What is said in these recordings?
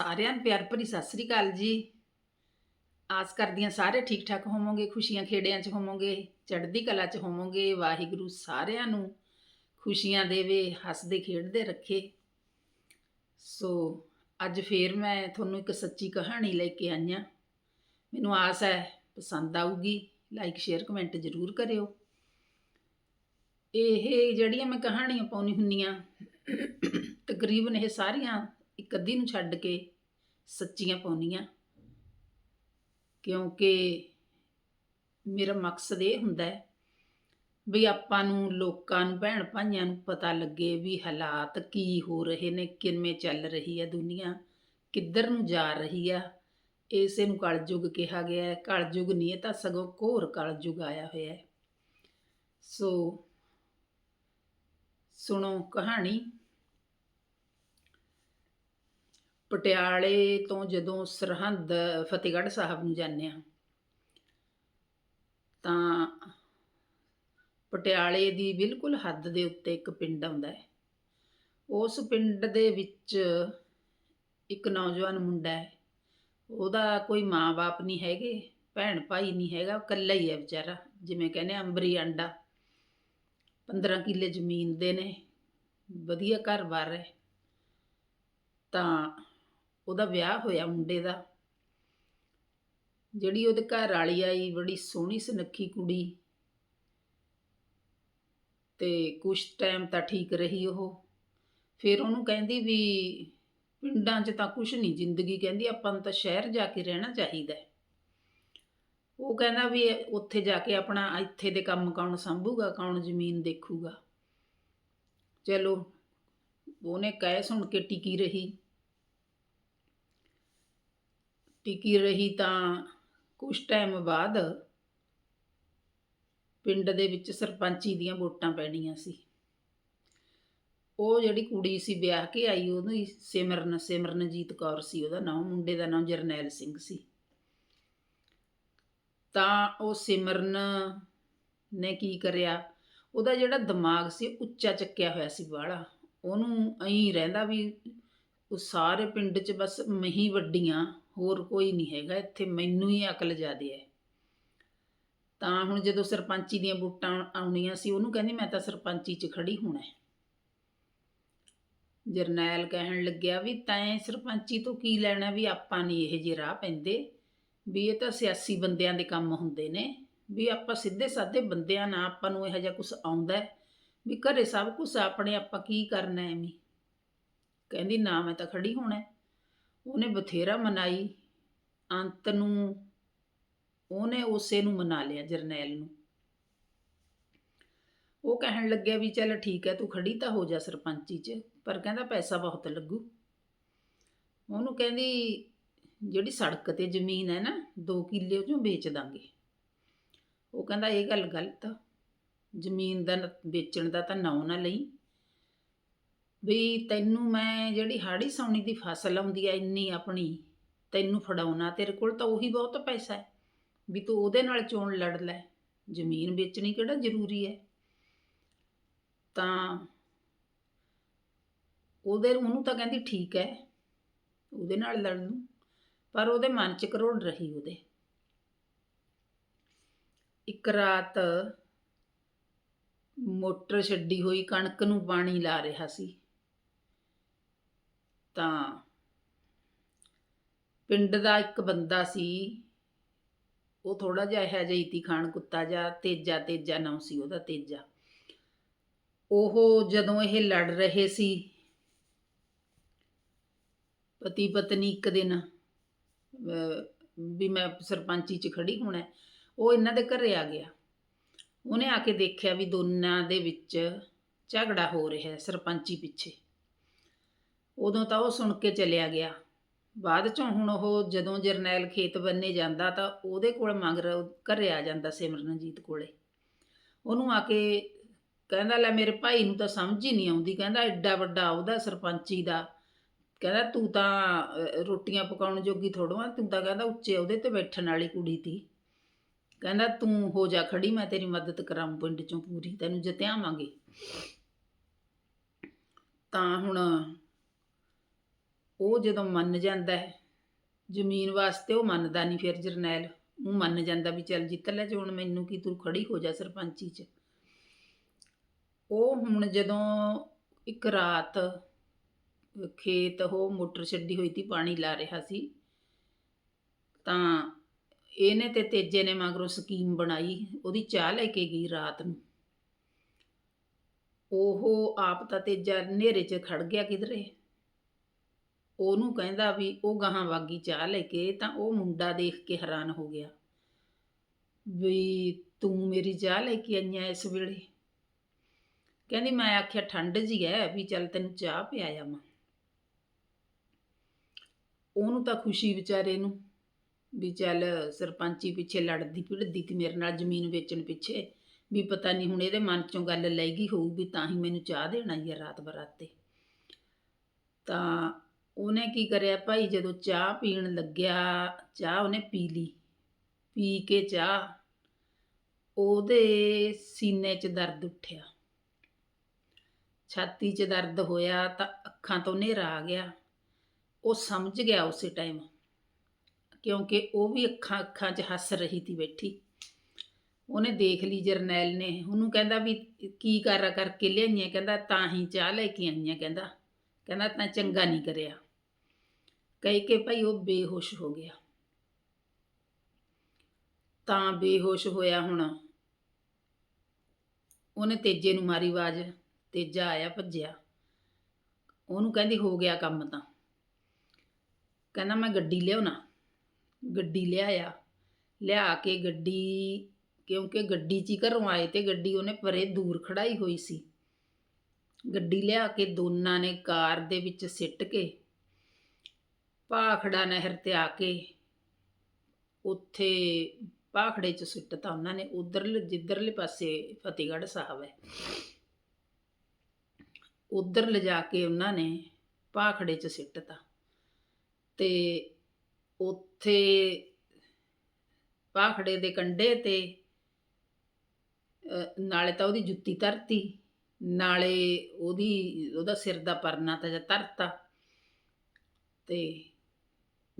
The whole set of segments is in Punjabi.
ਸਾਰਿਆਂ ਨੂੰ ਪਿਆਰ ਭਰੀ ਸਤਿ ਸ੍ਰੀ ਅਕਾਲ ਜੀ। ਆਸ ਕਰਦੀ ਹਾਂ ਸਾਰੇ ਠੀਕ ਠਾਕ ਹੋਵੋਗੇ, ਖੁਸ਼ੀਆਂ ਖੇੜਿਆਂ 'ਚ ਹੋਵੋਗੇ, ਚੜ੍ਹਦੀ ਕਲਾ 'ਚ ਹੋਵੋਗੇ, ਵਾਹਿਗੁਰੂ ਸਾਰਿਆਂ ਨੂੰ ਖੁਸ਼ੀਆਂ ਦੇਵੇ, ਹੱਸਦੇ, ਖੇਡਦੇ ਰੱਖੇ। ਸੋ ਅੱਜ ਫੇਰ ਮੈਂ ਤੁਹਾਨੂੰ ਇੱਕ ਸੱਚੀ ਕਹਾਣੀ ਲੈ ਕੇ ਆਈ ਹਾਂ। ਮੈਨੂੰ ਆਸ ਹੈ ਪਸੰਦ ਆਊਗੀ, ਲਾਈਕ, ਸ਼ੇਅਰ, ਕਮੈਂਟ ਜ਼ਰੂਰ ਕਰਿਓ। ਇਹ ਜਿਹੜੀਆਂ ਮੈਂ ਕਹਾਣੀਆਂ ਪਾਉਣੀ ਹੁੰਨੀਆਂ ਤਕਰੀਬਨ ਇਹ ਸਾਰੀਆਂ ਇੱਕ ਅੱਧੀ ਨੂੰ ਛੱਡ ਕੇ ਸੱਚੀਆਂ ਪਾਉਣੀਆਂ ਕਿਉਂਕਿ ਮੇਰਾ ਮਕਸਦ ਇਹ ਹੁੰਦਾ ਹੈ ਵੀ ਆਪਾਂ ਨੂੰ ਲੋਕਾਂ ਨੂੰ, ਭੈਣ ਭਾਈਆਂ ਨੂੰ ਪਤਾ ਲੱਗੇ ਵੀ ਹਾਲਾਤ ਕੀ ਹੋ ਰਹੇ ਨੇ, ਕਿਵੇਂ ਚੱਲ ਰਹੀ ਹੈ ਦੁਨੀਆ, ਕਿੱਧਰ ਨੂੰ ਜਾ ਰਹੀ ਆ। ਇਸੇ ਨੂੰ ਕਲਯੁਗ ਕਿਹਾ ਗਿਆ ਹੈ। ਕਲਯੁਗ ਨਹੀਂ, ਇਹ ਤਾਂ ਸਗੋਂ ਘੋਰ ਕਲਯੁਗ ਆਇਆ ਹੋਇਆ ਹੈ। ਸੋ, ਸੁਣੋ ਕਹਾਣੀ। ਪਟਿਆਲੇ ਤੋਂ ਜਦੋਂ ਸਰਹੰਦ, ਫਤਿਹਗੜ੍ਹ ਸਾਹਿਬ ਨੂੰ ਜਾਂਦੇ ਆ ਤਾਂ ਪਟਿਆਲੇ ਦੀ ਬਿਲਕੁਲ ਹੱਦ ਦੇ ਉੱਤੇ ਇੱਕ ਪਿੰਡ ਆਉਂਦਾ ਹੈ। ਉਸ ਪਿੰਡ ਦੇ ਵਿੱਚ ਇੱਕ ਨੌਜਵਾਨ ਮੁੰਡਾ ਹੈ। ਉਹਦਾ ਕੋਈ ਮਾਂ-ਬਾਪ ਨਹੀਂ ਹੈਗੇ ਭੈਣ ਭਾਈ ਨਹੀਂ ਹੈਗਾ ਇਕੱਲਾ ਹੀ ਹੈ ਵਿਚਾਰਾ, ਜਿਵੇਂ ਕਹਿੰਦੇ ਅੰਬਰੀ ਅੰਡਾ 15 ਕਿੱਲੇ ਜ਼ਮੀਨ ਦੇ ਨੇ, ਵਧੀਆ ਘਰ-ਬਾਰ ਹੈ। ਤਾਂ ਉਹਦਾ ਵਿਆਹ ਹੋਇਆ ਮੁੰਡੇ ਦਾ। ਜਿਹੜੀ ਉਹਦੇ ਘਰ ਵਾਲੀ ਆਈ, ਬੜੀ ਸੋਹਣੀ ਸੁਨੱਖੀ ਕੁੜੀ। ਤੇ ਕੁਛ ਟਾਈਮ ਤਾਂ ਠੀਕ ਰਹੀ ਉਹ। ਫਿਰ ਉਹਨੂੰ ਕਹਿੰਦੀ ਵੀ ਪਿੰਡਾਂ 'ਚ ਤਾਂ ਕੁਛ ਨਹੀਂ, ਜ਼ਿੰਦਗੀ ਕਹਿੰਦੀ ਆਪਾਂ ਨੂੰ ਤਾਂ ਸ਼ਹਿਰ ਜਾ ਕੇ ਰਹਿਣਾ ਚਾਹੀਦਾ ਹੈ। ਉਹ ਕਹਿੰਦਾ ਵੀ ਉੱਥੇ ਜਾ ਕੇ ਆਪਣਾ ਇੱਥੇ ਦੇ ਕੰਮ ਕੌਣ ਸੰਭੂਗਾ, ਕੌਣ ਜ਼ਮੀਨ ਦੇਖੂਗਾ। ਚਲੋ, ਉਹਨੇ ਕਹਿ ਸੁਣ ਕੇ ਟਿਕੀ ਰਹੀ। ਟਿਕੀ ਰਹੀ ਤਾਂ ਕੁਝ ਟਾਈਮ ਬਾਅਦ ਪਿੰਡ ਦੇ ਵਿੱਚ ਸਰਪੰਚੀ ਦੀਆਂ ਵੋਟਾਂ ਪੈਣੀਆਂ ਸੀ। ਉਹ ਜਿਹੜੀ ਕੁੜੀ ਸੀ ਵਿਆਹ ਕੇ ਆਈ, ਉਹਨੂੰ ਹੀ ਸਿਮਰਨ, ਸਿਮਰਨਜੀਤ ਕੌਰ ਸੀ, ਉਹਦਾ ਨਾਮ, ਮੁੰਡੇ ਦਾ ਨਾਮ ਜਰਨੈਲ ਸਿੰਘ ਸੀ। ਤਾਂ ਉਹ ਸਿਮਰਨ ਨੇ ਕੀ ਕਰਿਆ? ਉਹਦਾ ਜਿਹੜਾ ਦਿਮਾਗ ਸੀ ਉੱਚਾ ਚੱਕਿਆ ਹੋਇਆ ਸੀ ਬਾਹਲਾ। ਉਹਨੂੰ ਐਂ ਰਹਿੰਦਾ ਵੀ ਉਹ ਸਾਰੇ ਪਿੰਡ 'ਚ ਬਸ ਮਹੀ ਵੱਡੀਆਂ ਹੋਰ ਕੋਈ ਨਹੀਂ ਹੈਗਾ, ਇੱਥੇ ਮੈਨੂੰ ਹੀ ਅਕਲ ਜ਼ਿਆਦੇ ਹੈ। ਤਾਂ ਹੁਣ ਜਦੋਂ ਸਰਪੰਚੀ ਦੀਆਂ ਵੋਟਾਂ ਆਉਣੀਆਂ ਸੀ, ਉਹਨੂੰ ਕਹਿੰਦੀ ਮੈਂ ਤਾਂ ਸਰਪੰਚੀ 'ਚ ਖੜੀ ਹੋਣਾ ਜਰਨੈਲ ਕਹਿਣ ਲੱਗਿਆ ਵੀ ਤੈਂ ਸਰਪੰਚੀ ਤੋਂ ਕੀ ਲੈਣਾ ਵੀ ਆਪਾਂ ਨਹੀਂ ਇਹ ਜਿਹੇ ਰਾਹ ਪੈਂਦੇ? ਵੀ ਇਹ ਤਾਂ ਸਿਆਸੀ ਬੰਦਿਆਂ ਦੇ ਕੰਮ ਹੁੰਦੇ ਨੇ। ਵੀ ਆਪਾਂ ਸਿੱਧੇ ਸਾਦੇ ਬੰਦਿਆਂ ਨਾਲ ਆਪਾਂ ਨੂੰ ਇਹੋ ਜਿਹਾ ਕੁਝ ਆਉਂਦਾ ਵੀ ਘਰੇ ਸਭ ਕੁਝ ਆਪਣੇ ਆਪਾਂ ਕੀ ਕਰਨਾ ਐਵੇਂ? ਕਹਿੰਦੀ ਨਾ ਮੈਂ ਤਾਂ ਖੜੀ ਹੋਣਾ ਉਹਨੇ ਬਥੇਰਾ ਮਨਾਈ, ਅੰਤ ਨੂੰ ਉਹਨੇ ਉਸੇ ਨੂੰ ਮਨਾ ਲਿਆ ਜਰਨੈਲ ਨੂੰ। ਉਹ ਕਹਿਣ ਲੱਗਿਆ ਵੀ ਚੱਲ ਠੀਕ ਹੈ, ਤੂੰ ਖੜੀ ਤਾਂ ਹੋ ਜਾ ਸਰਪੰਚੀ 'ਚ, ਪਰ ਕਹਿੰਦਾ ਪੈਸਾ ਬਹੁਤ ਲੱਗੂ। ਉਹਨੂੰ ਕਹਿੰਦੀ, ਜਿਹੜੀ ਸੜਕ ਤੇ ਜ਼ਮੀਨ ਹੈ ਨਾ 2 ਕਿੱਲੇ ਉਹ ਚੋਂ ਵੇਚ ਦਾਂਗੇ। ਉਹ ਕਹਿੰਦਾ, ਇਹ ਗੱਲ ਗਲਤ ਆ। ਜ਼ਮੀਨ ਦਾ ਵੇਚਣ ਦਾ ਤਾਂ ਨਾਂ ਨਾ ਲਈ। ਵੀ ਤੈਨੂੰ ਮੈਂ ਜਿਹੜੀ ਹਾੜੀ ਸੌਣੀ ਦੀ ਫਸਲ ਆਉਂਦੀ ਆ ਇੰਨੀ ਆਪਣੀ, ਤੈਨੂੰ ਫੜਾਉਣਾ ਤੇਰੇ ਕੋਲ ਤਾਂ ਉਹੀ ਬਹੁਤ ਪੈਸਾ ਹੈ। ਵੀ ਤੂੰ ਉਹਦੇ ਨਾਲ ਚੋਣ ਲੜ ਲੈ, ਜ਼ਮੀਨ ਵੇਚਣੀ ਕਿਹੜਾ ਜ਼ਰੂਰੀ ਹੈ? ਤਾਂ ਉਹਦੇ, ਉਹਨੂੰ ਤਾਂ ਕਹਿੰਦੀ ਠੀਕ ਹੈ, ਉਹਦੇ ਨਾਲ ਲੜ ਲੂੰ ਪਰ ਉਹਦੇ ਮਨ 'ਚ ਕਰੋੜ ਰਹੀ ਉਹਦੇ। ਇੱਕ ਰਾਤ ਮੋਟਰ ਛੱਡੀ ਹੋਈ, ਕਣਕ ਨੂੰ ਪਾਣੀ ਲਾ ਰਿਹਾ ਸੀ। ਤਾਂ ਪਿੰਡ ਦਾ ਇੱਕ ਬੰਦਾ ਸੀ, ਉਹ ਥੋੜਾ ਜਿਹਾ ਇਹੋ ਜਿਹਾ ਇਤੀ ਖਾਨ ਕੁੱਤਾ ਜਿਹਾ, ਤੇਜਾ ਤੇਜਾ ਨਾਮ ਸੀ ਉਹਦਾ ਤੇਜਾ। ਉਹ ਜਦੋਂ ਇਹ ਲੜ ਰਹੇ ਸੀ ਪਤੀ ਪਤਨੀ ਇੱਕ ਦਿਨ ਵੀ ਮੈਂ ਸਰਪੰਚੀ 'ਚ ਖੜੀ ਹੋਣਾ, ਉਹ ਇਹਨਾਂ ਦੇ ਘਰੇ ਆ ਗਿਆ। ਉਹਨੇ ਆ ਕੇ ਦੇਖਿਆ ਵੀ ਦੋਨਾਂ ਦੇ ਵਿੱਚ ਝਗੜਾ ਹੋ ਰਿਹਾ ਹੈ ਸਰਪੰਚੀ ਪਿੱਛੇ। ਉਦੋਂ ਤਾਂ ਉਹ ਸੁਣ ਕੇ ਚਲਿਆ ਗਿਆ। ਬਾਅਦ ਚੋਂ ਹੁਣ ਉਹ ਜਦੋਂ ਜਰਨੈਲ ਖੇਤ ਬੰਨੇ ਜਾਂਦਾ ਤਾਂ ਉਹਦੇ ਕੋਲ ਮੰਗ ਘਰੇ ਆ ਜਾਂਦਾ ਸਿਮਰਨਜੀਤ ਕੋਲੇ। ਉਹਨੂੰ ਆ ਕੇ ਕਹਿੰਦਾ, ਲੈ ਮੇਰੇ ਭਾਈ ਨੂੰ ਤਾਂ ਸਮਝ ਹੀ ਨਹੀਂ ਆਉਂਦੀ। ਕਹਿੰਦਾ, ਐਡਾ ਵੱਡਾ ਉਹਦਾ ਸਰਪੰਚੀ ਦਾ। ਕਹਿੰਦਾ, ਤੂੰ ਤਾਂ ਰੋਟੀਆਂ ਪਕਾਉਣ ਜੋਗੀ ਥੋੜਵਾ ਤੂੰ ਤਾਂ ਕਹਿੰਦਾ ਉੱਚੇ ਉਹਦੇ ਤੇ ਬੈਠਣ ਵਾਲੀ ਕੁੜੀ ਤੀ। ਕਹਿੰਦਾ, ਤੂੰ ਹੋ ਜਾ ਖੜੀ, ਮੈਂ ਤੇਰੀ ਮਦਦ ਕਰਾਉਂ ਪਿੰਡ ਚੋਂ ਪੂਰੀ। ਤੈਨੂੰ ਜਿੱਤਿਆਵਾਂਗੇ। ਤਾਂ ਹੁਣ ਉਹ ਜਦੋਂ ਮੰਨ ਜਾਂਦਾ ਹੈ, ਜ਼ਮੀਨ ਵਾਸਤੇ ਉਹ ਮੰਨਦਾ ਨਹੀਂ ਫਿਰ ਜਰਨੈਲ। ਉਹ ਮੰਨ ਜਾਂਦਾ ਵੀ ਚੱਲ ਜਿੱਤ ਲੈ ਹੁਣ ਮੈਨੂੰ ਕੀ ਤੂੰ ਖੜੀ ਹੋ ਜਾ ਸਰਪੰਚੀ 'ਚ। ਉਹ ਹੁਣ ਜਦੋਂ ਇੱਕ ਰਾਤ ਖੇਤ ਉਹ ਮੋਟਰ ਛੱਡੀ ਹੋਈ ਤੀ ਪਾਣੀ ਲਾ ਰਿਹਾ ਸੀ, ਤਾਂ ਇਹਨੇ ਤੇ ਤੇਜੇ ਨੇ ਮਗਰੋਂ ਸਕੀਮ ਬਣਾਈ, ਉਹਦੀ ਚਾਹ ਲੈ ਕੇ ਗਈ ਰਾਤ ਨੂੰ। ਉਹ ਆਪ ਤਾਂ ਤੇਜਾ ਹਨੇਰੇ 'ਚ ਖੜ ਗਿਆ ਕਿਧਰੇ। ਉਹਨੂੰ ਕਹਿੰਦਾ ਵੀ ਉਹ ਗਾਹਾਂ ਵਾਗੀ ਚਾਹ ਲੈ ਕੇ ਤਾਂ ਉਹ ਮੁੰਡਾ ਦੇਖ ਕੇ ਹੈਰਾਨ ਹੋ ਗਿਆ। ਵੀ ਤੂੰ ਮੇਰੀ ਚਾਹ ਲੈ ਕੇ ਆਈਆਂ ਇਸ ਵੇਲੇ? ਕਹਿੰਦੀ ਮੈਂ ਆਖਿਆ ਠੰਡ ਜੀ ਹੈ ਵੀ ਚੱਲ ਤੈਨੂੰ ਚਾਹ ਪਿਆਇਆ ਮੈਂ ਉਹਨੂੰ ਤਾਂ ਖੁਸ਼ੀ ਵਿਚਾਰੇ ਨੂੰ ਵੀ ਚੱਲ ਸਰਪੰਚੀ ਪਿੱਛੇ ਲੜਦੀ ਭਿੜਦੀ ਤੀ ਮੇਰੇ ਨਾਲ ਜ਼ਮੀਨ ਵੇਚਣ ਪਿੱਛੇ ਵੀ ਪਤਾ ਨਹੀਂ ਹੁਣ ਇਹਦੇ ਮਨ ਚੋਂ ਗੱਲ ਲੈ ਗਈ ਹੋਊਗੀ ਤਾਂ ਹੀ ਮੈਨੂੰ ਚਾਹ ਦੇਣਾ ਆਈ ਹੈ ਰਾਤ ਬਰਾਤੇ। ਤਾਂ ਉਹਨੇ ਕੀ ਕਰਿਆ ਭਾਈ, ਜਦੋਂ ਚਾਹ ਪੀਣ ਲੱਗਿਆ, ਚਾਹ ਉਹਨੇ ਪੀ ਲਈ, ਪੀ ਕੇ ਚਾਹ, ਉਹਦੇ ਸੀਨੇ 'ਚ ਦਰਦ ਉੱਠਿਆ। ਛਾਤੀ 'ਚ ਦਰਦ ਹੋਇਆ ਤਾਂ ਅੱਖਾਂ ਤੋਂ ਹਨੇਰਾ ਆ ਗਿਆ। ਉਹ ਸਮਝ ਗਿਆ ਉਸੇ ਟਾਈਮ, ਕਿਉਂਕਿ ਉਹ ਵੀ ਅੱਖਾਂ ਅੱਖਾਂ 'ਚ ਹੱਸ ਰਹੀ ਸੀ ਬੈਠੀ। ਉਹਨੇ ਦੇਖ ਲਈ ਜਰਨੈਲ ਨੇ, ਉਹਨੂੰ ਕਹਿੰਦਾ ਵੀ ਕੀ ਕਰ ਕਰਕੇ ਲਿਆਈਆਂ, ਕਹਿੰਦਾ ਤਾਂ ਹੀ ਚਾਹ ਲੈ ਕੇ ਆਈਆਂ, ਕਹਿੰਦਾ। ਕਹਿੰਦਾ ਤਾਂ ਚੰਗਾ ਨਹੀਂ ਕਰਿਆ। ਕਹਿ ਕੇ ਭਾਈ ਉਹ ਬੇਹੋਸ਼ ਹੋ ਗਿਆ। ਤਾਂ ਬੇਹੋਸ਼ ਹੋਇਆ ਹੁਣ। ਉਹਨੇ ਤੇਜੇ ਨੂੰ ਮਾਰੀ ਆਵਾਜ਼, ਤੇਜਾ ਆਇਆ ਭੱਜਿਆ। ਉਹਨੂੰ ਕਹਿੰਦੀ, ਹੋ ਗਿਆ ਕੰਮ ਤਾਂ। ਕਹਿੰਦਾ, ਮੈਂ ਗੱਡੀ ਲਿਆਉਣਾ। ਗੱਡੀ ਲਿਆਇਆ। ਲਿਆ ਕੇ ਗੱਡੀ, ਕਿਉਂਕਿ ਗੱਡੀ 'ਚ ਹੀ ਘਰੋਂ ਆਏ ਤੇ ਗੱਡੀ ਉਹਨੇ ਪਰੇ ਦੂਰ ਖੜਾਈ ਹੋਈ ਸੀ। ਗੱਡੀ ਲਿਆ ਕੇ ਦੋਨਾਂ ਨੇ ਕਾਰ ਦੇ ਵਿੱਚ ਸਿੱਟ ਕੇ ਭਾਖੜਾ ਨਹਿਰ ਤੇ ਆ ਕੇ ਉੱਥੇ ਭਾਖੜੇ 'ਚ ਸੁੱਟਤਾ ਉਹਨਾਂ ਨੇ, ਉਧਰਲੇ, ਜਿੱਧਰਲੇ ਪਾਸੇ ਫਤਿਹਗੜ੍ਹ ਸਾਹਿਬ ਹੈ। ਉਧਰ ਲਿਜਾ ਕੇ ਉਹਨਾਂ ਨੇ ਭਾਖੜੇ 'ਚ ਸਿੱਟਤਾ ਤੇ ਉੱਥੇ ਭਾਖੜੇ ਦੇ ਕੰਢੇ ਤੇ ਨਾਲੇ ਤਾਂ ਉਹਦੀ ਜੁੱਤੀ ਧਰਤੀ ਨਾਲੇ ਉਹਦੀ, ਉਹਦਾ ਸਿਰ ਦਾ ਪਰਨਾ ਤਾਂ ਜਾਂ ਧਰਤਾ। ਤੇ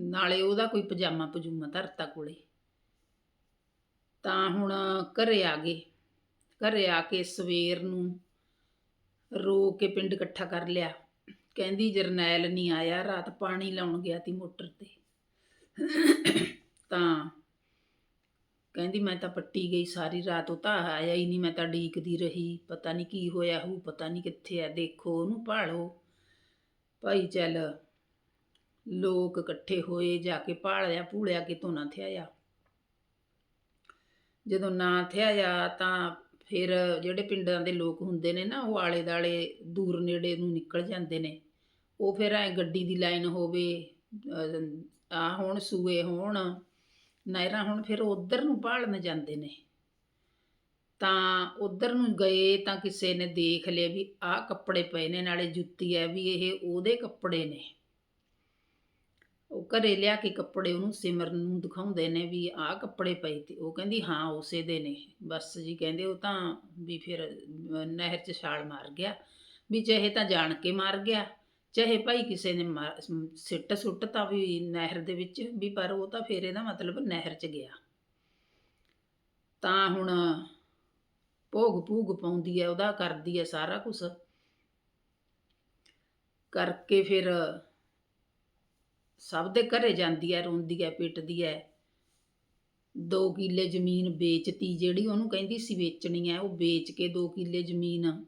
ਨਾਲੇ ਉਹਦਾ ਕੋਈ ਪਜਾਮਾ ਪਜੂਮਾ ਧਰਤਾ ਕੋਲੇ। ਤਾਂ ਹੁਣ ਘਰੇ ਆ ਗਏ। ਘਰੇ ਆ ਕੇ ਸਵੇਰ ਨੂੰ ਰੋ ਕੇ ਪਿੰਡ ਇਕੱਠਾ ਕਰ ਲਿਆ। ਕਹਿੰਦੀ ਜਰਨੈਲ ਨਹੀਂ ਆਇਆ, ਰਾਤ ਪਾਣੀ ਲਾਉਣ ਗਿਆ ਤੀ ਮੋਟਰ ਤੇ। ਤਾਂ ਕਹਿੰਦੀ, ਮੈਂ ਤਾਂ ਪੱਟੀ ਗਈ ਸਾਰੀ ਰਾਤ, ਉਹ ਤਾਂ ਆਇਆ ਹੀ ਨਹੀਂ, ਮੈਂ ਤਾਂ ਡੀਕਦੀ ਰਹੀ। ਪਤਾ ਨਹੀਂ ਕੀ ਹੋਇਆ ਹੂ, ਪਤਾ ਨਹੀਂ ਕਿੱਥੇ ਆ, ਦੇਖੋ ਉਹਨੂੰ ਭਾਲੋ। ਭਾਈ ਚੱਲ, ਲੋਕ ਇਕੱਠੇ ਹੋਏ, ਜਾ ਕੇ ਭਾਲਿਆ, ਭੂਲਿਆ ਕਿਤੋਂ ਨਾ ਥਿਆਇਆ। ਜਦੋਂ ਨਾ ਥਿਆਇਆ, ਤਾਂ ਫਿਰ ਜਿਹੜੇ ਪਿੰਡਾਂ ਦੇ ਲੋਕ ਹੁੰਦੇ ਨੇ ਨਾ, ਉਹ ਆਲੇ ਦਾਲੇ ਦੂਰ ਨੇੜੇ ਨੂੰ ਨਿਕਲ ਜਾਂਦੇ ਨੇ। ਉਹ ਫਿਰ ਐ ਗੱਡੀ ਦੀ ਲਾਈਨ ਹੋਵੇ ਆ ਹੁਣ, ਸੂਏ ਹੋਣ ਨਹਿਰਾਂ ਹੁਣ ਫਿਰ ਉਧਰ ਨੂੰ ਭਾਲਣ ਜਾਂਦੇ ਨੇ। ਤਾਂ ਉਧਰ ਨੂੰ ਗਏ ਤਾਂ ਕਿਸੇ ਨੇ ਦੇਖ ਲਿਆ ਵੀ ਆਹ ਕੱਪੜੇ ਪਏ ਨੇ, ਨਾਲੇ ਜੁੱਤੀ ਹੈ ਵੀ ਇਹ ਉਹਦੇ ਕੱਪੜੇ ਨੇ। ਉਹ ਘਰੇ ਲਿਆ ਕੇ ਕੱਪੜੇ ਉਹਨੂੰ ਸਿਮਰਨ ਨੂੰ ਦਿਖਾਉਂਦੇ ਨੇ ਵੀ ਆਹ ਕੱਪੜੇ ਪਏ ਤੇ ਉਹ ਕਹਿੰਦੀ ਹਾਂ ਉਸੇ ਦੇ ਨੇ। ਬਸ ਜੀ ਕਹਿੰਦੇ ਉਹ ਤਾਂ ਵੀ ਫਿਰ ਨਹਿਰ 'ਚ ਛਾਲ ਮਾਰ ਗਿਆ। ਵੀ ਚਾਹੇ ਤਾਂ ਜਾਣ ਕੇ ਮਾਰ ਗਿਆ ਚਾਹੇ ਭਾਈ ਕਿਸੇ ਨੇ ਮਾਰ- ਸਿੱਟ ਸੁੱਟਤਾ ਵੀ ਨਹਿਰ ਦੇ ਵਿੱਚ ਵੀ, ਪਰ ਉਹ ਤਾਂ ਫਿਰ ਇਹਦਾ ਮਤਲਬ ਨਹਿਰ 'ਚ ਗਿਆ। ਤਾਂ ਹੁਣ ਭੋਗ ਭੂਗ ਪਾਉਂਦੀ ਹੈ ਉਹਦਾ ਕਰਦੀ ਹੈ ਸਾਰਾ ਕੁਝ ਕਰਕੇ ਫਿਰ ਸਭ ਦੇ ਘਰੇ ਜਾਂਦੀ ਹੈ ਰੋਂਦੀ ਹੈ ਪਿੱਟਦੀ ਹੈ ਦੋ ਕਿੱਲੇ ਜ਼ਮੀਨ ਵੇਚਤੀ, ਜਿਹੜੀ ਉਹਨੂੰ ਕਹਿੰਦੀ ਸੀ ਵੇਚਣੀ ਹੈ ਉਹ ਵੇਚ ਕੇ ਦੋ ਕਿੱਲੇ ਜ਼ਮੀਨ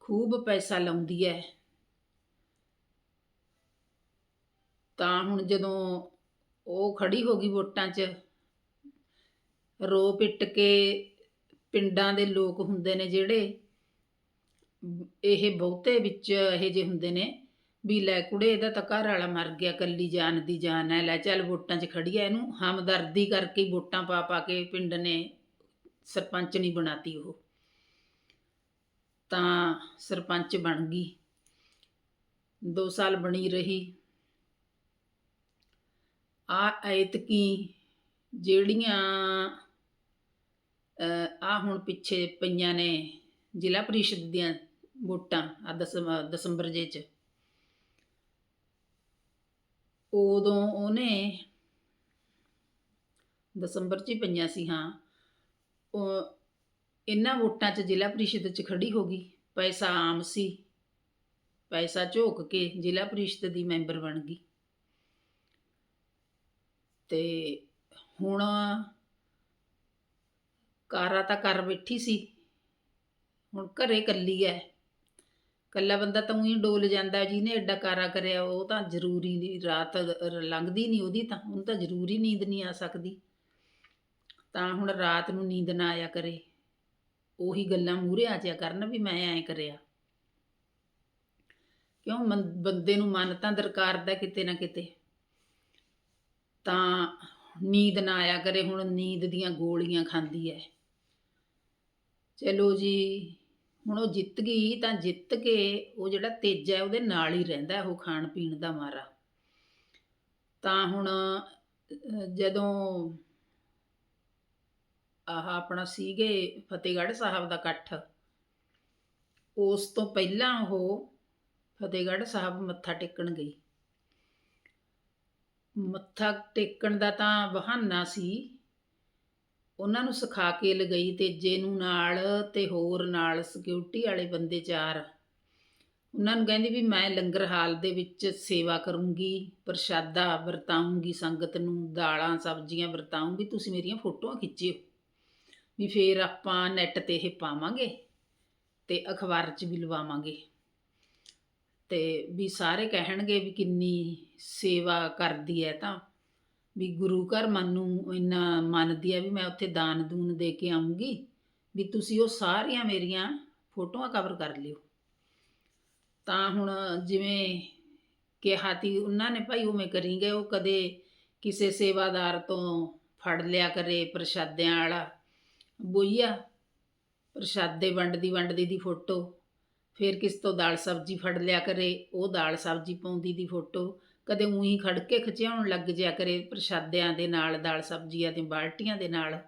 ਖੂਬ ਪੈਸਾ ਲਾਉਂਦੀ ਹੈ ਤਾਂ ਹੁਣ ਜਦੋਂ ਉਹ ਖੜੀ ਹੋ ਗਈ ਵੋਟਾਂ 'ਚ, ਰੋ ਪਿੱਟ ਕੇ ਪਿੰਡਾਂ ਦੇ ਲੋਕ ਹੁੰਦੇ ਨੇ ਜਿਹੜੇ, ਇਹ ਬਹੁਤੇ ਵਿੱਚ ਇਹ ਜੇ ਹੁੰਦੇ ਨੇ ਵੀ ਲੈ ਕੁੜੇ, ਇਹਦਾ ਤਾਂ ਘਰ ਵਾਲਾ ਮਰ ਗਿਆ ਕੱਲੀ ਜਾਨ ਦੀ ਜਾਨ ਹੈ, ਲੈ ਚੱਲ ਵੋਟਾਂ 'ਚ ਖੜੀ ਐ ਇਹਨੂੰ, ਹਮਦਰਦੀ ਕਰਕੇ ਵੋਟਾਂ ਪਾ ਪਾ ਕੇ ਪਿੰਡ ਨੇ ਸਰਪੰਚ ਨਹੀਂ ਬਣਾਤੀ ਉਹ। ਤਾਂ ਸਰਪੰਚ ਬਣ ਗਈ। 2 ਸਾਲ ਬਣੀ ਰਹੀ। ਆ ਐਤਕੀ ਜਿਹੜੀਆਂ ਆ ਹੁਣ ਪਿੱਛੇ ਪਈਆਂ ਨੇ ਜ਼ਿਲ੍ਹਾ ਪ੍ਰੀਸ਼ਦ ਦੀਆਂ ਵੋਟਾਂ ਆ ਦਸੰਬਰ ਜੇ ਚ। ਉਦੋਂ ਉਹਨੇ ਦਸੰਬਰ 'ਚ ਹੀ ਪਈਆਂ ਸੀ, ਹਾਂ। ਉਹ ਇਹਨਾਂ ਵੋਟਾਂ 'ਚ ਜ਼ਿਲ੍ਹਾ ਪ੍ਰੀਸ਼ਦ 'ਚ ਖੜੀ ਹੋ ਗਈ। ਪੈਸਾ ਆਮ ਸੀ। ਪੈਸਾ ਝੋਕ ਕੇ ਜ਼ਿਲ੍ਹਾ ਪ੍ਰੀਸ਼ਦ ਦੀ ਮੈਂਬਰ ਬਣ ਗਈ। ਤੇ ਹੁਣ ਕਾਰਾ ਤਾਂ ਕਰ ਬੈਠੀ ਸੀ। ਹੁਣ ਘਰੇ ਕੱਲੀ ਐ। ਕੱਲਾ ਬੰਦਾ ਤਾਂ ਉਹੀ ਡੋਲ ਜਾਂਦਾ ਜਿਹਨੇ ਐਡਾ ਕਾਰਾ ਕਰਿਆ, ਉਹ ਤਾਂ ਜ਼ਰੂਰੀ ਨਹੀਂ ਰਾਤ ਲੰਘਦੀ ਨਹੀਂ ਉਹਦੀ ਤਾਂ, ਉਹਨੂੰ ਤਾਂ ਜ਼ਰੂਰੀ ਨੀਂਦ ਨਹੀਂ ਆ ਸਕਦੀ। ਤਾਂ ਹੁਣ ਰਾਤ ਨੂੰ ਨੀਂਦ ਨਾ ਆਇਆ ਕਰੇ। ਉਹੀ ਗੱਲਾਂ ਮੂਹਰੇ ਆ ਜਿਆ ਕਰਨ ਵੀ ਮੈਂ ਐਂ ਕਰਿਆ। ਕਿਉਂ ਮਨ- ਬੰਦੇ ਨੂੰ ਮਨ ਤਾਂ ਦਰਕਾਰ ਦਾ ਕਿਤੇ ਨਾ ਕਿਤੇ। ਤਾਂ ਨੀਂਦ ਨਾ ਆਇਆ ਕਰੇ, ਹੁਣ ਨੀਂਦ ਦੀਆਂ ਗੋਲੀਆਂ ਖਾਂਦੀ ਐ। ਚਲੋ ਜੀ, ਹੁਣ ਉਹ ਜਿੱਤ ਗਈ ਤਾਂ ਜਿੱਤ ਕੇ ਉਹ ਜਿਹੜਾ ਤੇਜਾ ਹੈ ਉਹਦੇ ਨਾਲ ਹੀ ਰਹਿੰਦਾ ਉਹ ਖਾਣ ਪੀਣ ਦਾ ਮਾਰਾ। ਤਾਂ ਹੁਣ ਜਦੋਂ ਆਹ ਆਪਣਾ ਸੀਗੇ ਫਤਿਹਗੜ੍ਹ ਸਾਹਿਬ ਦਾ ਇਕੱਠ, ਉਸ ਤੋਂ ਪਹਿਲਾਂ ਉਹ ਫਤਿਹਗੜ੍ਹ ਸਾਹਿਬ ਮੱਥਾ ਟੇਕਣ ਗਈ। ਮੱਥਾ ਟੇਕਣ ਦਾ ਤਾਂ ਬਹਾਨਾ ਸੀ। ਉਹਨਾਂ ਨੂੰ ਸਿਖਾ ਕੇ ਲਗਈ ਤੇਜੇ ਨੂੰ ਨਾਲ ਤੇ ਹੋਰ ਨਾਲ ਸਿਕਿਉਰਿਟੀ ਵਾਲੇ ਬੰਦੇ ਚਾਰ। ਉਹਨਾਂ ਨੂੰ ਕਹਿੰਦੀ ਵੀ ਮੈਂ ਲੰਗਰ ਹਾਲ ਦੇ ਵਿੱਚ ਸੇਵਾ ਕਰੂੰਗੀ, ਪ੍ਰਸ਼ਾਦਾ ਵਰਤਾਉਂਗੀ, ਸੰਗਤ ਨੂੰ ਦਾਲਾਂ, ਸਬਜ਼ੀਆਂ ਵਰਤਾਉਂਗੀ, ਤੁਸੀਂ ਮੇਰੀਆਂ ਫੋਟੋਆਂ ਖਿੱਚਿਓ। ਵੀ ਫੇਰ ਆਪਾਂ ਨੈੱਟ ਤੇ ਇਹ ਪਾਵਾਂਗੇ ਤੇ ਅਖਬਾਰ 'ਚ ਵੀ ਲਵਾਵਾਂਗੇ। ਤੇ ਵੀ ਸਾਰੇ ਕਹਿਣਗੇ ਵੀ ਕਿੰਨੀ ਸੇਵਾ ਕਰਦੀ ਹੈ ਤਾਂ। ਵੀ ਗੁਰੂ ਘਰ ਮਨ ਨੂੰ ਇੰਨਾ ਮੰਨਦੀ ਹੈ ਵੀ ਮੈਂ ਉੱਥੇ ਦਾਨ ਦੂਨ ਦੇ ਕੇ ਆਉਂਗੀ ਵੀ ਤੁਸੀਂ ਉਹ ਸਾਰੀਆਂ ਮੇਰੀਆਂ ਫੋਟੋਆਂ ਕਵਰ ਕਰ ਲਿਓ। ਤਾਂ ਹੁਣ ਜਿਵੇਂ ਕਿਹਾ ਤੀ ਉਹਨਾਂ ਨੇ ਭਾਈ ਉਵੇਂ ਕਰੀਂਗੇ, ਉਹ ਕਦੇ ਕਿਸੇ ਸੇਵਾਦਾਰ ਤੋਂ ਫੜ ਲਿਆ ਕਰੇ ਪ੍ਰਸ਼ਾਦਿਆਂ ਵਾਲਾ। ਬੋਈਆ, ਪ੍ਰਸ਼ਾਦੇ ਵੰਡਦੀ ਵੰਡਦੀ ਦੀ ਫੋਟੋ, ਫਿਰ ਕਿਸ ਤੋਂ ਦਾਲ ਸਬਜ਼ੀ ਫੜ ਲਿਆ ਕਰੇ, ਉਹ ਦਾਲ ਸਬਜ਼ੀ ਪਾਉਂਦੀ ਦੀ ਫੋਟੋ। ਕਦੇ ਉਹੀ ਖੜ ਕੇ ਖਿਚਾਉਣ ਲੱਗ ਜਿਆ ਕਰੇ ਪ੍ਰਸ਼ਾਦਿਆਂ ਦੇ ਨਾਲ, ਦਾਲ ਸਬਜ਼ੀਆਂ ਤੇ ਬਾਲਟੀਆਂ ਦੇ ਨਾਲ।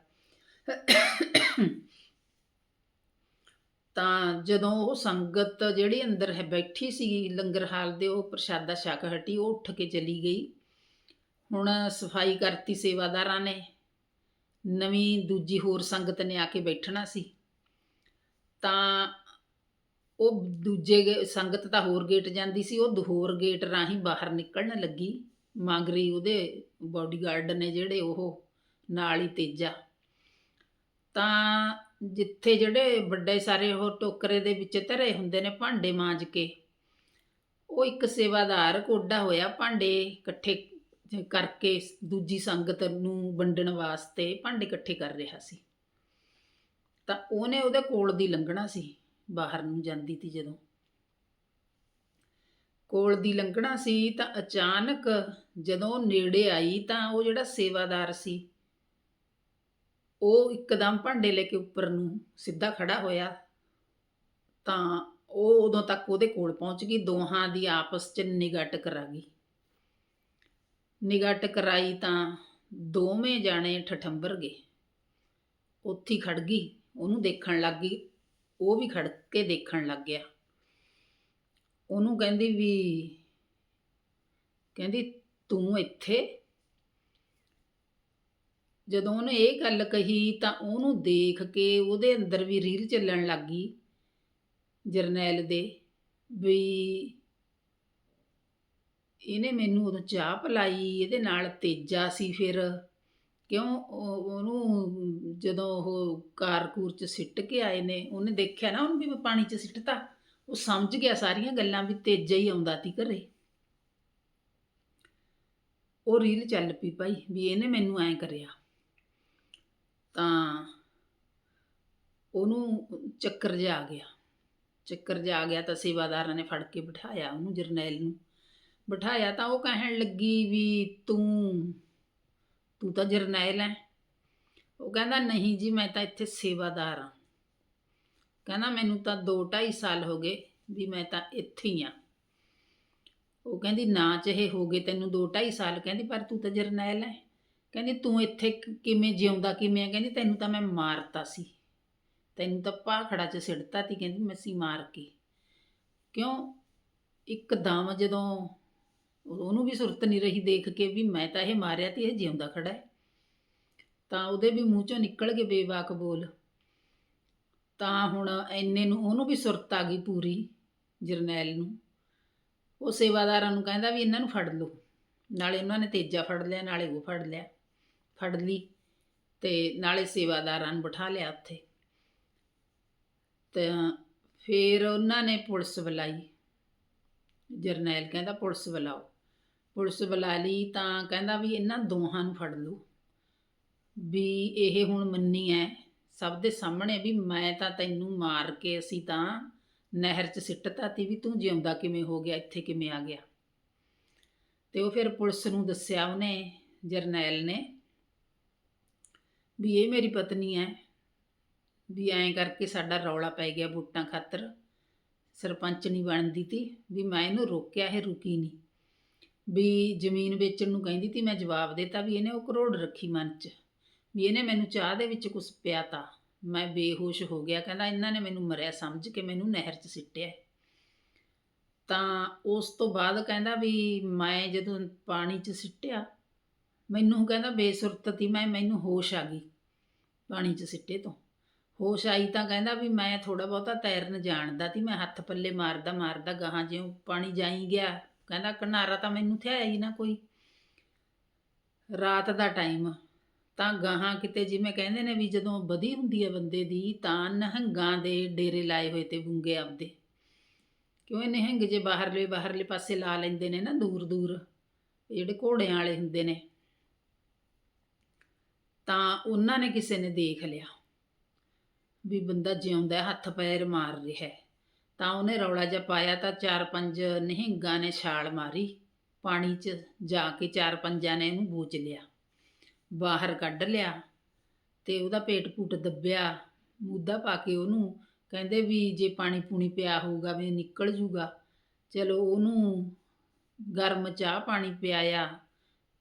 ਤਾਂ ਜਦੋਂ ਉਹ ਸੰਗਤ ਜਿਹੜੀ ਅੰਦਰ ਹੈ ਬੈਠੀ ਸੀ ਲੰਗਰ ਹਾਲ ਦੇ, ਉਹ ਪ੍ਰਸ਼ਾਦਾ ਛਕ ਹਟੀ, ਉਹ ਉੱਠ ਕੇ ਚਲੀ ਗਈ। ਹੁਣ ਸਫ਼ਾਈ ਕਰਤੀ ਸੇਵਾਦਾਰਾਂ ਨੇ। ਨਵੀਂ ਦੂਜੀ ਹੋਰ ਸੰਗਤ ਨੇ ਆ ਕੇ ਬੈਠਣਾ ਸੀ। ਤਾਂ ਉਹ ਦੂਜੇ ਗੇ- ਸੰਗਤ ਤਾਂ ਹੋਰ ਗੇਟ ਜਾਂਦੀ ਸੀ, ਉਹ ਦ- ਹੋਰ ਗੇਟ ਰਾਹੀਂ ਬਾਹਰ ਨਿਕਲਣ ਲੱਗੀ। ਮਗਰੀ ਉਹਦੇ ਬਾਡੀਗਾਰਡ ਨੇ ਜਿਹੜੇ ਉਹ ਨਾਲ ਹੀ ਤੇਜਾ। ਤਾਂ ਜਿੱਥੇ ਜਿਹੜੇ ਵੱਡੇ ਸਾਰੇ ਉਹ ਟੋਕਰੇ ਦੇ ਵਿੱਚ ਧਰੇ ਹੁੰਦੇ ਨੇ ਭਾਂਡੇ ਮਾਂਜ ਕੇ, ਉਹ ਇੱਕ ਸੇਵਾਦਾਰ ਕੋਡਾ ਹੋਇਆ ਭਾਂਡੇ ਇਕੱਠੇ ਕਰਕੇ ਦੂਜੀ ਸੰਗਤ ਨੂੰ ਵੰਡਣ ਵਾਸਤੇ ਭਾਂਡੇ ਇਕੱਠੇ ਕਰ ਰਿਹਾ ਸੀ। ਤਾਂ ਉਹਨੇ ਉਹਦੇ ਕੋਲ ਦੀ ਲੰਘਣਾ ਸੀ। ਬਾਹਰ ਨੂੰ ਜਾਂਦੀ ਤੀ ਜਦੋਂ। ਕੋਲ ਦੀ ਲੰਘਣਾ ਸੀ ਤਾਂ ਅਚਾਨਕ ਜਦੋਂ ਨੇੜੇ ਆਈ ਤਾਂ ਉਹ ਜਿਹੜਾ ਸੇਵਾਦਾਰ ਸੀ, ਉਹ ਇੱਕਦਮ ਭਾਂਡੇ ਲੈ ਕੇ ਉੱਪਰ ਨੂੰ ਸਿੱਧਾ ਖੜਾ ਹੋਇਆ। ਤਾਂ ਉਹ ਉਦੋਂ ਤੱਕ ਉਹਦੇ ਕੋਲ ਪਹੁੰਚ ਗਈ, ਦੋਹਾਂ ਦੀ ਆਪਸ 'ਚ ਨਿਗਾਹ ਟਕਰਾ ਗਈ। ਨਿਗਾਹ ਟਕਰਾਈ ਤਾਂ ਦੋਵੇਂ ਜਾਣੇ ਠਠੰਬਰ ਗਏ। ਉੱਥੇ ਖੜ ਗਈ, ਉਹਨੂੰ ਦੇਖਣ ਲੱਗ ਗਈ ਉਹ ਵੀ ਖੜ ਕੇ ਦੇਖਣ ਲੱਗ ਗਿਆ। ਉਹਨੂੰ ਕਹਿੰਦੀ ਵੀ, ਕਹਿੰਦੀ ਤੂੰ ਇੱਥੇ? ਜਦੋਂ ਉਹਨੇ ਇਹ ਗੱਲ ਕਹੀ ਤਾਂ ਉਹਨੂੰ ਦੇਖ ਕੇ ਉਹਦੇ ਅੰਦਰ ਵੀ ਰੀਲ ਚੱਲਣ ਲੱਗ ਗਈ ਜਰਨੈਲ ਦੇ ਵੀ ਇਹਨੇ ਮੈਨੂੰ ਉਦੋਂ ਚਾਹ ਪਲਾਈ, ਇਹਦੇ ਨਾਲ ਤੇਜਾ ਸੀ ਫਿਰ। ਕਿਉਂ ਉਹ- ਉਹਨੂੰ ਜਦੋਂ ਉਹ ਕਾਰਕੂਰ ਚ ਸਿੱਟ ਕੇ ਆਏ ਨੇ, ਉਹਨੇ ਦੇਖਿਆ ਨਾ ਉਹਨੂੰ ਵੀ ਮੈਂ ਪਾਣੀ ਚ ਸਿੱਟਤਾ, ਉਹ ਸਮਝ ਗਿਆ ਸਾਰੀਆਂ ਗੱਲਾਂ ਵੀ ਤੇਜਾ ਹੀ ਆਉਂਦਾ ਤੀ ਘਰੇ। ਉਹ ਰੀਲ ਚੱਲ ਪਈ ਭਾਈ, ਵੀ ਇਹਨੇ ਮੈਨੂੰ ਐਂ ਕਰਿਆ। ਤਾਂ ਉਹਨੂੰ ਚੱਕਰ ਜਿਹਾ ਆ ਗਿਆ। ਚੱਕਰ ਜਾ ਆ ਗਿਆ ਤਾਂ ਸੇਵਾਦਾਰਾਂ ਨੇ ਫੜ ਕੇ ਬਿਠਾਇਆ ਉਹਨੂੰ ਜਰਨੈਲ ਨੂੰ। ਬਿਠਾਇਆ ਤਾਂ ਉਹ ਕਹਿਣ ਲੱਗੀ ਵੀ ਤੂੰ ਤੂੰ ਤਾਂ ਜਰਨੈਲ ਹੈ ਉਹ ਕਹਿੰਦਾ, ਨਹੀਂ ਜੀ, ਮੈਂ ਤਾਂ ਇੱਥੇ ਸੇਵਾਦਾਰ ਹਾਂ ਕਹਿੰਦਾ, ਮੈਨੂੰ ਤਾਂ 2 2.5 ਸਾਲ ਹੋ ਗਏ ਵੀ ਮੈਂ ਤਾਂ ਇੱਥੇ ਹੀ ਆ। ਉਹ ਕਹਿੰਦੀ, ਨਾ ਚਾਹੇ ਹੋ ਗਏ ਤੈਨੂੰ 2 2.5 ਸਾਲ। ਕਹਿੰਦੀ, ਪਰ ਤੂੰ ਤਾਂ ਜਰਨੈਲ ਹੈ ਕਹਿੰਦੀ, ਤੂੰ ਇੱਥੇ ਕਿਵੇਂ ਜਿਉਂਦਾ, ਕਿਵੇਂ ਆ? ਕਹਿੰਦੀ, ਤੈਨੂੰ ਤਾਂ ਮੈਂ ਮਾਰਤਾ ਸੀ। ਤੈਨੂੰ ਤਾਂ ਪਾਖੜਾ 'ਚ ਸਿੱਟਤਾ ਤੀ। ਕਹਿੰਦੀ, ਮੈਂ ਸੀ ਮਾਰ ਕੇ। ਕਿਉਂ? ਇੱਕਦਮ ਜਦੋਂ ਉਹਨੂੰ ਵੀ ਸੁਰਤ ਨਹੀਂ ਰਹੀ ਦੇਖ ਕੇ ਵੀ ਮੈਂ ਤਾਂ ਇਹ ਮਾਰਿਆ ਤੇ ਇਹ ਜਿਉਂਦਾ ਖੜਾ ਹੈ। ਤਾਂ ਉਹਦੇ ਵੀ ਮੂੰਹ ਚੋਂ ਨਿਕਲ ਗਏ ਬੇਵਾਕ ਬੋਲ। ਤਾਂ ਹੁਣ ਐਨੇ ਨੂੰ ਉਹਨੂੰ ਵੀ ਸੁਰਤ ਆ ਗਈ ਪੂਰੀ ਜਰਨੈਲ ਨੂੰ। ਉਹ ਸੇਵਾਦਾਰਾਂ ਨੂੰ ਕਹਿੰਦਾ ਵੀ ਇਹਨਾਂ ਨੂੰ ਫੜ ਲਓ। ਨਾਲੇ ਉਹਨਾਂ ਨੇ ਤੇਜਾ ਫੜ ਲਿਆ, ਨਾਲੇ ਉਹ ਫੜ ਲਿਆ। ਫੜ ਲਈ ਤੇ ਨਾਲੇ ਸੇਵਾਦਾਰਾਂ ਨੂੰ ਬਿਠਾ ਲਿਆ ਉੱਥੇ। ਤੇ ਫਿਰ ਉਹਨਾਂ ਨੇ ਪੁਲਿਸ ਬੁਲਾਈ। ਜਰਨੈਲ ਕਹਿੰਦਾ ਪੁਲਿਸ ਬੁਲਾਓ। ਪੁਲਿਸ ਬੁਲਾ ਲਈ ਤਾਂ ਕਹਿੰਦਾ ਵੀ ਇਹਨਾਂ ਦੋਹਾਂ ਨੂੰ ਫੜ ਲਓ। ਵੀ ਇਹ ਹੁਣ ਮੰਨੀ ਐ, ਸਭ ਦੇ ਸਾਹਮਣੇ ਵੀ ਮੈਂ ਤਾਂ ਤੈਨੂੰ ਮਾਰ ਕੇ ਅਸੀਂ ਤਾਂ ਨਹਿਰ 'ਚ ਸਿੱਟਤਾ ਤੀ ਵੀ ਤੂੰ ਜਿਉਂਦਾ ਕਿਵੇਂ ਹੋ ਗਿਆ, ਇੱਥੇ ਕਿਵੇਂ ਆ ਗਿਆ। ਤੇ ਉਹ ਫਿਰ ਪੁਲਿਸ ਨੂੰ ਦੱਸਿਆ ਉਹਨੇ, ਜਰਨੈਲ ਨੇ, ਵੀ ਇਹ ਮੇਰੀ ਪਤਨੀ ਹੈ ਵੀ ਐਂ ਕਰਕੇ ਸਾਡਾ ਰੌਲਾ ਪੈ ਗਿਆ ਵੋਟਾਂ ਖਾਤਰ। ਸਰਪੰਚ ਨਹੀਂ ਬਣਦੀ ਤੀ, ਵੀ ਮੈਂ ਇਹਨੂੰ ਰੋਕਿਆ, ਇਹ ਰੁਕੀ ਨਹੀਂ। ਵੀ ਜ਼ਮੀਨ ਵੇਚਣ ਨੂੰ ਕਹਿੰਦੀ ਤੀ, ਮੈਂ ਜਵਾਬ ਦਿੱਤਾ ਵੀ ਇਹਨੇ ਉਹ ਕਰੋੜ ਰੱਖੀ ਮਨ 'ਚ, ਵੀ ਇਹਨੇ ਮੈਨੂੰ ਚਾਹ ਦੇ ਵਿੱਚ ਕੁਝ ਪਿਆ ਤਾ। ਮੈਂ ਬੇਹੋਸ਼ ਹੋ ਗਿਆ, ਕਹਿੰਦਾ ਇਹਨਾਂ ਨੇ ਮੈਨੂੰ ਮਰਿਆ ਸਮਝ ਕੇ, ਮੈਨੂੰ ਨਹਿਰ 'ਚ ਸਿੱਟਿਆ। ਤਾਂ ਉਸ ਤੋਂ ਬਾਅਦ ਕਹਿੰਦਾ ਵੀ ਮੈਂ ਜਦੋਂ ਪਾਣੀ 'ਚ ਸਿੱਟਿਆ, ਮੈਨੂੰ ਕਹਿੰਦਾ ਬੇਸੁਰਤ ਤੀ, ਮੈਂ, ਮੈਨੂੰ ਹੋਸ਼ ਆ ਗਈ ਪਾਣੀ 'ਚ ਸਿੱਟੇ ਤੋਂ। ਹੋਸ਼ ਆਈ ਤਾਂ ਕਹਿੰਦਾ ਵੀ ਮੈਂ ਥੋੜਾ ਬਹੁਤਾ ਤੈਰਨ ਜਾਣਦਾ ਤੀ, ਮੈਂ ਹੱਥ ਪੱਲੇ ਮਾਰਦਾ ਮਾਰਦਾ ਗਾਹਾਂ ਜਿਉਂ ਪਾਣੀ ਜਾਈ ਗਿਆ ਕਹਿੰਦਾ ਕਿਨਾਰਾ ਤਾਂ ਮੈਨੂੰ ਥਿਆਇਆ ਹੀ ਨਾ ਕੋਈ ਰਾਤ ਦਾ ਟਾਈਮ, ਤਾਂ ਗਾਹਾਂ ਕਿਤੇ ਜਿਵੇਂ ਕਹਿੰਦੇ ਨੇ ਵੀ ਜਦੋਂ ਵਧੀ ਹੁੰਦੀ ਹੈ ਬੰਦੇ ਦੀ, ਤਾਂ ਨਹੰਗਾਂ ਦੇ ਡੇਰੇ ਲਾਏ ਹੋਏ ਤੇ ਬੁੰਗੇ ਆਪਦੇ ਕਿਉਂ ਇਹ ਨਿਹੰਗ ਜੇ ਬਾਹਰਲੇ ਬਾਹਰਲੇ ਪਾਸੇ ਲਾ ਲੈਂਦੇ ਨੇ ਨਾ ਦੂਰ ਦੂਰ ਜਿਹੜੇ ਘੋੜਿਆਂ ਵਾਲੇ ਹੁੰਦੇ ਨੇ, ਤਾਂ ਉਹਨਾਂ ਨੇ ਕਿਸੇ ਨੇ ਦੇਖ ਲਿਆ ਵੀ ਬੰਦਾ ਜਿਉਂਦਾ, ਹੱਥ ਪੈਰ ਮਾਰ ਰਿਹਾ ਹੈ। ਤਾਂ ਉਹਨੇ ਰੌਲਾ ਜਿਹਾ ਪਾਇਆ ਤਾਂ ਚਾਰ ਪੰਜ ਨਿਹੰਗਾਂ ਨੇ ਛਾਲ ਮਾਰੀ, ਪਾਣੀ 'ਚ ਜਾ ਕੇ ਚਾਰ ਪੰਜਾਂ ਨੇ ਇਹਨੂੰ ਬੂਚ ਲਿਆ। ਬਾਹਰ ਕੱਢ ਲਿਆ ਤੇ ਉਹਦਾ ਪੇਟ ਪੂਟ ਦੱਬਿਆ ਮੂਦਾ ਪਾ ਕੇ ਉਹਨੂੰ ਕਹਿੰਦੇ ਵੀ ਜੇ ਪਾਣੀ ਪੂਣੀ ਪਿਆ ਹੋਊਗਾ ਵੀ ਨਿਕਲ ਜੂਗਾ, ਚਲੋ ਉਹਨੂੰ ਗਰਮ ਚਾਹ ਪਾਣੀ ਪਿਆਇਆ,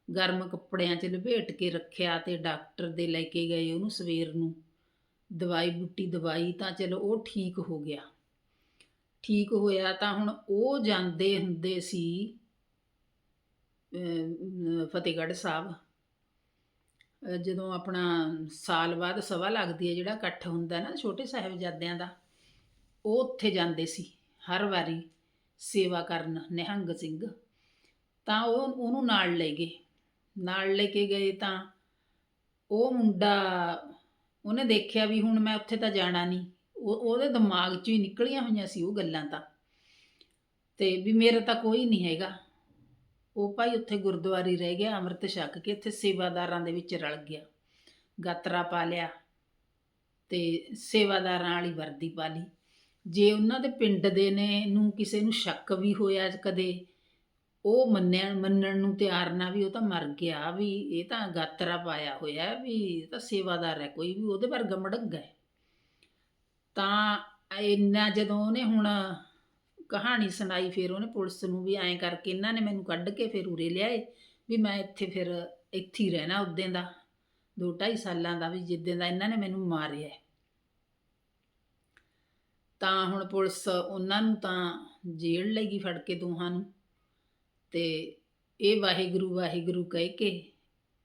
ਗਰਮ ਕੱਪੜਿਆਂ 'ਚ ਲਪੇਟ ਕੇ ਰੱਖਿਆ ਤੇ ਡਾਕਟਰ ਦੇ ਲੈ ਕੇ ਗਏ ਉਹਨੂੰ ਸਵੇਰ ਨੂੰ। ਦਵਾਈ ਬੁੱਟੀ ਦਵਾਈ ਤਾਂ ਚਲੋ ਉਹ ਠੀਕ ਹੋ ਗਿਆ। ਠੀਕ ਹੋਇਆ ਤਾਂ ਹੁਣ ਉਹ ਜਾਂਦੇ ਹੁੰਦੇ ਸੀ ਫਤਿਹਗੜ੍ਹ ਸਾਹਿਬ। ਜਦੋਂ ਆਪਣਾ ਸਾਲ ਬਾਅਦ ਸਵਾ ਲੱਗਦੀ ਹੈ, ਜਿਹੜਾ ਇਕੱਠ ਹੁੰਦਾ ਨਾ ਛੋਟੇ ਸਾਹਿਬਜ਼ਾਦਿਆਂ ਦਾ, ਉਹ ਉੱਥੇ ਜਾਂਦੇ ਸੀ, ਹਰ ਵਾਰੀ ਸੇਵਾ ਕਰਨ, ਨਿਹੰਗ ਸਿੰਘ। ਤਾਂ ਉਹ, ਉਹਨੂੰ ਨਾਲ ਲੈ ਗਏ। ਨਾਲ ਲੈ ਕੇ ਗਏ ਤਾਂ ਉਹ ਮੁੰਡਾ, ਉਹਨੇ ਦੇਖਿਆ ਵੀ ਹੁਣ ਮੈਂ ਉੱਥੇ ਤਾਂ ਜਾਣਾ ਨਹੀਂ। ਉਹਦੇ ਦਿਮਾਗ 'ਚ ਹੀ ਨਿਕਲੀਆਂ ਹੋਈਆਂ ਸੀ ਉਹ ਗੱਲਾਂ ਤਾਂ। ਤੇ ਵੀ ਮੇਰਾ ਤਾਂ ਕੋਈ ਨਹੀਂ ਹੈਗਾ। ਉਹ ਭਾਈ ਉੱਥੇ ਗੁਰਦੁਆਰੇ ਰਹਿ ਗਿਆ, ਅੰਮ੍ਰਿਤ ਛਕ ਕੇ ਇੱਥੇ ਸੇਵਾਦਾਰਾਂ ਦੇ ਵਿੱਚ ਰਲ ਗਿਆ। ਗਾਤਰਾ ਪਾ ਲਿਆ ਤੇ ਸੇਵਾਦਾਰਾਂ ਵਾਲੀ ਵਰਦੀ ਪਾ ਲਈ। ਜੇ ਉਹਨਾਂ ਦੇ ਪਿੰਡ ਦੇ ਨੇ ਨੂੰ ਕਿਸੇ ਨੂੰ ਸ਼ੱਕ ਵੀ ਹੋਇਆ ਕਦੇ, ਉਹ ਮੰਨਿਆ, ਮੰਨਣ ਨੂੰ ਤਿਆਰ ਨਾ ਵੀ ਉਹ ਤਾਂ ਮਰ ਗਿਆ ਵੀ, ਇਹ ਤਾਂ ਗਾਤਰਾ ਪਾਇਆ ਹੋਇਆ ਵੀ, ਇਹ ਤਾਂ ਸੇਵਾਦਾਰ ਹੈ ਕੋਈ ਵੀ, ਉਹਦੇ ਵਰਗਾ ਮੜੰਗਾ ਹੈ। ਤਾਂ ਇੰਨਾ ਜਦੋਂ ਉਹਨੇ ਹੁਣ ਕਹਾਣੀ ਸੁਣਾਈ, ਫਿਰ ਉਹਨੇ ਪੁਲਿਸ ਨੂੰ ਵੀ ਐਂ ਕਰਕੇ ਇਹਨਾਂ ਨੇ ਮੈਨੂੰ ਕੱਢ ਕੇ ਫਿਰ ਉਰੇ ਲਿਆਏ ਵੀ ਮੈਂ ਇੱਥੇ ਫਿਰ ਇੱਥੇ ਹੀ ਰਹਿਣਾ ਉਦੋਂ ਦਾ, ਦੋ ਢਾਈ ਸਾਲਾਂ ਦਾ ਵੀ ਜਿੱਦਾਂ ਦਾ ਇਹਨਾਂ ਨੇ ਮੈਨੂੰ ਮਾਰਿਆ। ਤਾਂ ਹੁਣ ਪੁਲਿਸ ਉਹਨਾਂ ਨੂੰ ਤਾਂ ਜੇਲ੍ਹ ਲੈ ਗਈ ਫੜ ਕੇ ਦੋਹਾਂ ਨੂੰ ਤੇ ਇਹ ਵਾਹਿਗੁਰੂ ਵਾਹਿਗੁਰੂ ਕਹਿ ਕੇ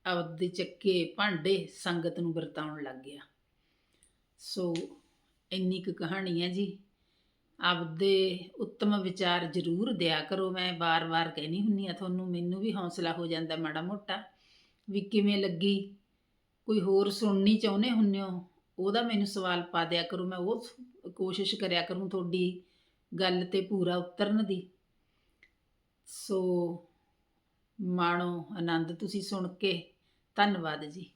ਆਪਦੇ ਚੱਕੇ ਭਾਂਡੇ ਸੰਗਤ ਨੂੰ ਵਰਤਾਉਣ ਲੱਗ ਗਿਆ। ਸੋ ਇੰਨੀ ਕੁ ਕਹਾਣੀ ਹੈ ਜੀ। ਆਪਦੇ ਉੱਤਮ ਵਿਚਾਰ ਜ਼ਰੂਰ ਦਿਆ ਕਰੋ। ਮੈਂ ਬਾਰ-ਬਾਰ ਕਹਿਣੀ ਹੁੰਨੀ ਆ, ਤੁਹਾਨੂੰ ਮੈਨੂੰ ਵੀ ਹੌਸਲਾ ਹੋ ਜਾਂਦਾ ਮਾੜਾ ਮੋਟਾ ਵੀ ਕਿਵੇਂ ਲੱਗੀ? ਕੋਈ ਹੋਰ ਸੁਣਨੀ ਚਾਹੁੰਦੇ ਹੁੰਨੇ ਹੋ? ਉਹਦਾ ਮੈਨੂੰ ਸਵਾਲ ਪਾ ਦਿਆ ਕਰੋ। ਮੈਂ ਉਹ ਕੋਸ਼ਿਸ਼ ਕਰਿਆ ਕਰੂੰ ਤੁਹਾਡੀ ਗੱਲ ਤੇ ਪੂਰਾ ਉਤਰਨ ਦੀ। ਸੋ ਮਾਣੋ ਆਨੰਦ, ਤੁਸੀਂ ਸੁਣ ਕੇ ਧੰਨਵਾਦ ਜੀ।